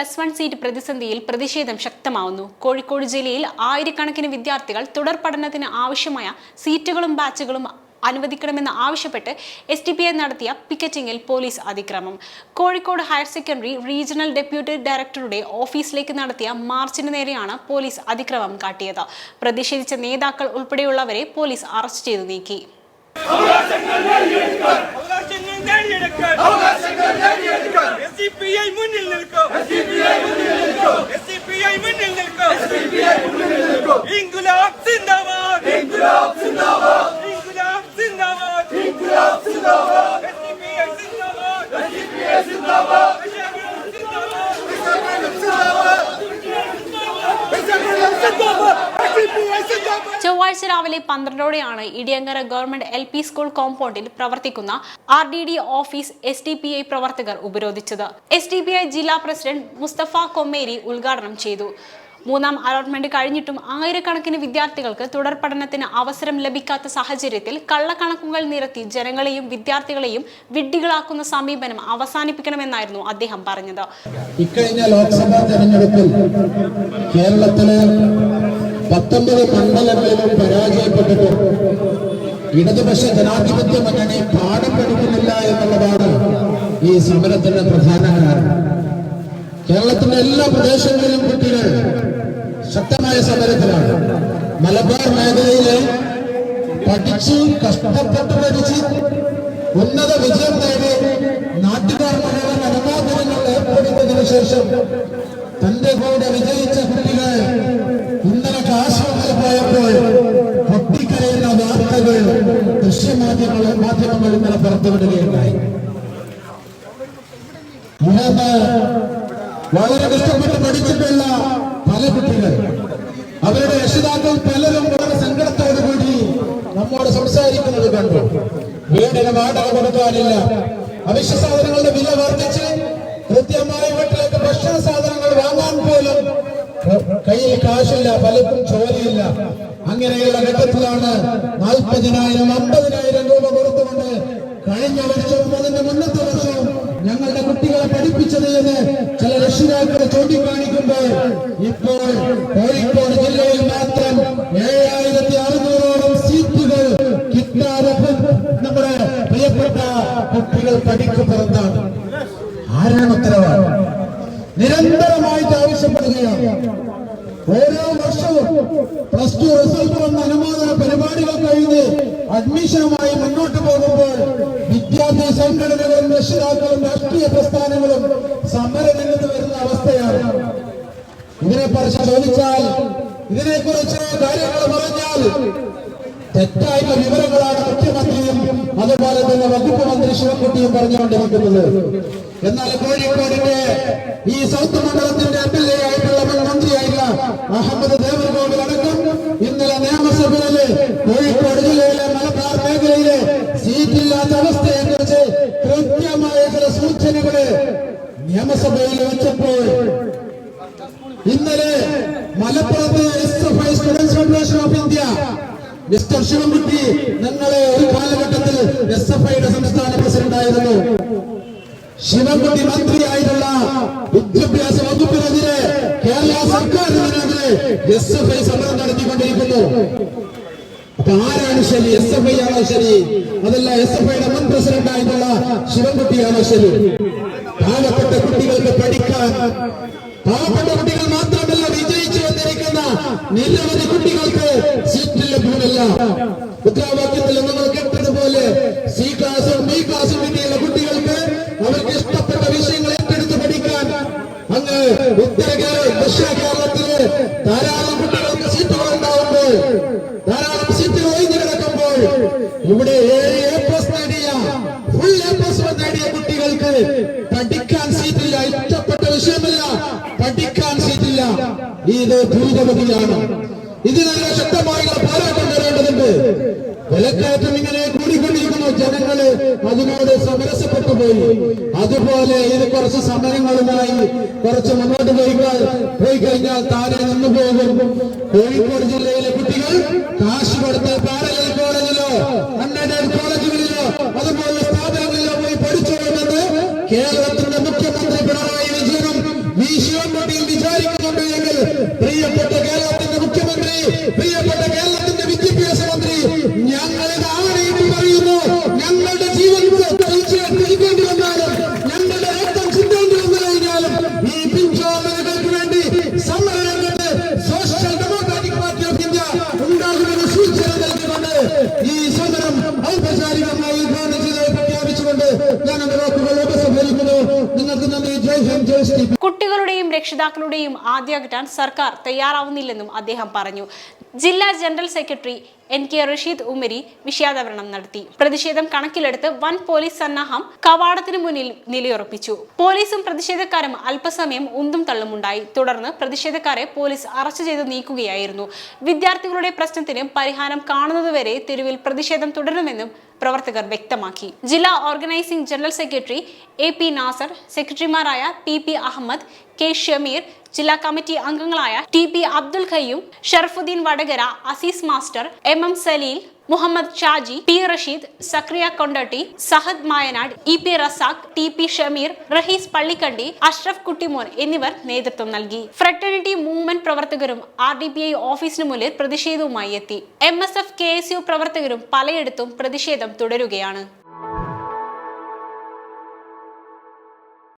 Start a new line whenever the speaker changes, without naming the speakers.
Plus one seat പ്രതിസന്ധിയിൽ പ്രതിഷേധം ശക്തമാവുന്നു. കോഴിക്കോട് ജില്ലയിൽ ആയിരക്കണക്കിന് വിദ്യാർത്ഥികൾ തുടർ പഠനത്തിന് ആവശ്യമായ സീറ്റുകളും ബാച്ചുകളും അനുവദിക്കണമെന്ന് ആവശ്യപ്പെട്ട് എസ് ടി പി ഐ നടത്തിയ പിക്കറ്റിംഗിൽ പോലീസ് അതിക്രമം. Kozhikode higher secondary regional deputy ഡയറക്ടറുടെ ഓഫീസിലേക്ക് നടത്തിയ മാർച്ചിന് നേരെയാണ് പോലീസ് അതിക്രമം കാട്ടിയത്. പ്രതിഷേധിച്ച നേതാക്കൾ ഉൾപ്പെടെയുള്ളവരെ പോലീസ് അറസ്റ്റ് ചെയ്തു നീക്കി.
அவகாசங்கள் நேடியெடுக்கும் அவகாசங்கள் நேடியெடுக்கும் அவகாசங்கள் நேடியெடுக்கும் எஸ்சிபிஐ முன்னில் நிற்கும் எஸ்சிபிஐ முன்னில் நிற்கும் எஸ்சிபிஐ முன்னில் நிற்கும் எஸ்சிபிஐ முன்னில்
ചൊവ്വാഴ്ച രാവിലെ പന്ത്രണ്ടോടെയാണ് Idiyangara government L P school കോമ്പൗണ്ടിൽ പ്രവർത്തിക്കുന്ന R D D office S D P I പ്രവർത്തകർ ഉപരോധിച്ചത്. എസ് ഡി പി ഐ ജില്ലാ പ്രസിഡന്റ് മുസ്തഫ കൊമ്മേരി ഉദ്ഘാടനം ചെയ്തു. മൂന്നാം അലോട്ട്മെന്റ് കഴിഞ്ഞിട്ടും ആയിരക്കണക്കിന് വിദ്യാർത്ഥികൾക്ക് തുടർ പഠനത്തിന് അവസരം ലഭിക്കാത്ത സാഹചര്യത്തിൽ കള്ളക്കണക്കുകൾ നിരത്തി ജനങ്ങളെയും വിദ്യാർത്ഥികളെയും വിഡ്ഢികളാക്കുന്ന സമീപനം അവസാനിപ്പിക്കണമെന്നായിരുന്നു അദ്ദേഹം പറഞ്ഞത്.
ഇക്കഴിഞ്ഞ ലോക്സഭാ തെരഞ്ഞെടുപ്പിൽ കേരളത്തിലെ പത്തൊമ്പത് മണ്ഡലങ്ങളിലും പരാജയപ്പെട്ടിട്ട് ഇടതുപക്ഷ ജനാധിപത്യ മുന്നണി പാഠം പഠിക്കുന്നില്ല എന്നുള്ളതാണ് ഈ സമരത്തിന്റെ പ്രധാന കാരണം. കേരളത്തിന്റെ എല്ലാ പ്രദേശങ്ങളിലും കുട്ടികൾ ശക്തമായ സമരത്തിലാണ്. മലബാർ മേഖലയിലെ പഠിച്ച് കഷ്ടപ്പെട്ട് പഠിച്ച് ഉന്നത വിജയം നേടി നാട്ടുകാർ മുഴുവൻ അനുമോദനങ്ങൾ ഏർപ്പെടുത്തിയതിനു ശേഷം തന്റെ കൂടെ വിജയിച്ച ഇന്നലെ പുറത്തുവിടുകയുണ്ടായി. ഇന്നത് വളരെ കഷ്ടപ്പെട്ട് പഠിച്ചിട്ടുള്ള പല കുട്ടികൾ അവരുടെ രക്ഷിതാക്കൾ പലരും വളരെ സങ്കടത്തോടു കൂടി നമ്മോട് സംസാരിക്കുന്നത് കണ്ടു. വീടിന് വാടക കൊടുക്കാനില്ല. അവശ്യ സാധനങ്ങളുടെ വില വർദ്ധിച്ച് കൃത്യമായ വീട്ടിലേക്ക് ഭക്ഷണ സാധനങ്ങൾ വാങ്ങാൻ പോലും കയ്യിൽ കാശില്ല പലർക്കും ചോരയില്ല. അങ്ങനെയുള്ള ഘട്ടത്തിലാണ് നാൽപ്പതിനായിരം അമ്പതിനായിരം രൂപ കഴിഞ്ഞ വർഷവും അതിന്റെ മുന്നത്തെ വർഷവും ഞങ്ങളുടെ കുട്ടികളെ പഠിപ്പിച്ചത് എന്ന് ചില രക്ഷിതാക്കളെ ചൂണ്ടിക്കാണിക്കുമ്പോൾ ഇപ്പോൾ കോഴിക്കോട് ജില്ലയിൽ മാത്രം ഏഴായിരത്തി അറുന്നൂറോളം സീറ്റുകൾ കിട്ടാതെ നമ്മുടെ പ്രിയപ്പെട്ട കുട്ടികൾ പഠിക്കപ്പെടുന്നതാണ് ആരാണ് ഉത്തരവാദി? നിരന്തരമായിട്ട് ആവശ്യപ്പെടുകയാണ്. ഓരോ വർഷവും പ്ലസ് ടു റിസൾട്ട് വന്ന അനുമോദന പരിപാടികൾ അഡ്മിഷനുമായി മുന്നോട്ട് പോകുമ്പോൾ വിദ്യാഭ്യാസ സംഘടനകളും രക്ഷിതാക്കളും രാഷ്ട്രീയ പ്രസ്ഥാനങ്ങളും സമരരംഗത്ത് വരുന്ന അവസ്ഥയാണ്. ഇതിനെ കുറിച്ച് ചോദിച്ചാൽ ഇതിനെ കുറിച്ച് കാര്യങ്ങൾ പറഞ്ഞാൽ തെറ്റായ വിവരങ്ങളാണ് മുഖ്യമന്ത്രിയും അതുപോലെ തന്നെ വകുപ്പ് മന്ത്രി ശിവൻകുട്ടിയും പറഞ്ഞുകൊണ്ടിരിക്കുന്നത്. എന്നാൽ കോഴിക്കോടിന്റെ ഈ സൗത്ത് മണ്ഡലത്തിന്റെ എം എൽ എ ആയിട്ടുള്ള മുൻ അഹമ്മദ് ഇന്നലെ മലപ്പുറത്ത് S F I students federation of India mister Sivankutty നിങ്ങളെ ഒരു കാലഘട്ടത്തിൽ എസ് എഫ് ഐയുടെ സംസ്ഥാന പ്രസിഡന്റ് ആയിരുന്നു. ശിവൻകുട്ടി മന്ത്രിയായിട്ടുള്ള വിദ്യാഭ്യാസ വകുപ്പിനെതിരെ കേരള സർക്കാരിനെതിരെ എസ് എഫ് ഐ സമരം നടത്തിക്കൊണ്ടിരിക്കുന്നു. അപ്പൊ ആരാണ് ശരി? എസ് എഫ് ഐ ആണോ ശരി? അതല്ല എസ് എഫ് ഐയുടെ മുൻ പ്രസിഡന്റ് ആയിട്ടുള്ള ശിവൻകുട്ടിയാണോ ശരി? പാവപ്പെട്ട കുട്ടികൾക്ക് പഠിക്കാൻ പാവപ്പെട്ട കുട്ടികൾ മാത്രമല്ല വിജയിച്ചു വന്നിരിക്കുന്ന നിരവധി കുട്ടികൾക്ക് സീറ്റ് ലഭ്യമല്ല. മുദ്രാവാക്യത്തിൽ നമ്മൾ കേട്ടതുപോലെ സി ക്ലാസും ബി ക്ലാസും കിട്ടിയുള്ള കുട്ടികൾക്ക് അവർക്ക് ഇഷ്ടപ്പെട്ട വിഷയങ്ങൾ ഏറ്റെടുത്ത് പഠിക്കാൻ അങ്ങ് ഉത്തര ദക്ഷിണ കേരളത്തിൽ ധാരാളം കുട്ടികൾക്ക് സീറ്റുകൾ ഉണ്ടാവുമ്പോൾ ധാരാളം സീറ്റുകൾ ഒഴിഞ്ഞു കിടക്കുമ്പോൾ ഇവിടെ ഏഴ് എ പ്ലസ് നേടിയ ഫുൾ എ പ്ലസ് നേടിയ കുട്ടികൾക്ക് ഇത് ഭൂതമതിയാണ് ഇതിനെതിരെ ശക്തമായുള്ള പോരാട്ടം തരേണ്ടതുണ്ട് വിലക്കയറ്റം ഇങ്ങനെ കൂടിക്കൊണ്ടിരിക്കുന്നു. ജനങ്ങൾ അതിനോട് സമരസപ്പെട്ടു പോയി. അതുപോലെ ഇത് കുറച്ച് സമരങ്ങളുമായി കുറച്ച് മുന്നോട്ട് പോയി പോയി കഴിഞ്ഞാൽ താരെ നിന്ന് പോകും. കോഴിക്കോട് ജില്ലയിലെ കുട്ടികൾ കാശ് കൊടുത്ത് പാരലൽ കോളേജിലോ അൺഎയ്ഡഡ്
കുട്ടികളുടെയും രക്ഷിതാക്കളുടെയും ആദ്യ കിട്ടാൻ സർക്കാർ തയ്യാറാവുന്നില്ലെന്നും അദ്ദേഹം പറഞ്ഞു. ജില്ലാ general secretary N K Rasheed Umari വിഷയാവതരണം നടത്തി. പ്രതിഷേധം കണക്കിലെടുത്ത് വൻ പോലീസ് സന്നാഹം കവാടത്തിന് മുന്നിൽ നിലയുറപ്പിച്ചു. പോലീസും പ്രതിഷേധക്കാരും അല്പസമയം ഉന്തും തള്ളുമുണ്ടായി. തുടർന്ന് പ്രതിഷേധക്കാരെ പോലീസ് അറസ്റ്റ് ചെയ്ത് നീക്കുകയായിരുന്നു. വിദ്യാർത്ഥികളുടെ പ്രശ്നത്തിന് പരിഹാരം കാണുന്നതുവരെ തെരുവിൽ പ്രതിഷേധം തുടരുമെന്നും പ്രവർത്തകർ വ്യക്തമാക്കി. ജില്ലാ organising general secretary A P Nasar സെക്രട്ടറിമാരായ P P Ahammed K Shameer ജില്ലാ കമ്മിറ്റി അംഗങ്ങളായ T P Abdul Khayyum Sharafudheen Vadakara Azeez master M M Saleel Muhammad Shaji P Rasheed Sakariya Kondotty Sahad Mayanad E P Razak T P Shameer Rahees Pallikandi Ashraf Kuttimon എന്നിവർ നേതൃത്വം നൽകി. Fraternity movement പ്രവർത്തകരും R D P I ഓഫീസിന് മുന്നിൽ പ്രതിഷേധവുമായി എത്തി. M S F K S U പ്രവർത്തകരും പലയിടത്തും പ്രതിഷേധം തുടരുകയാണ്.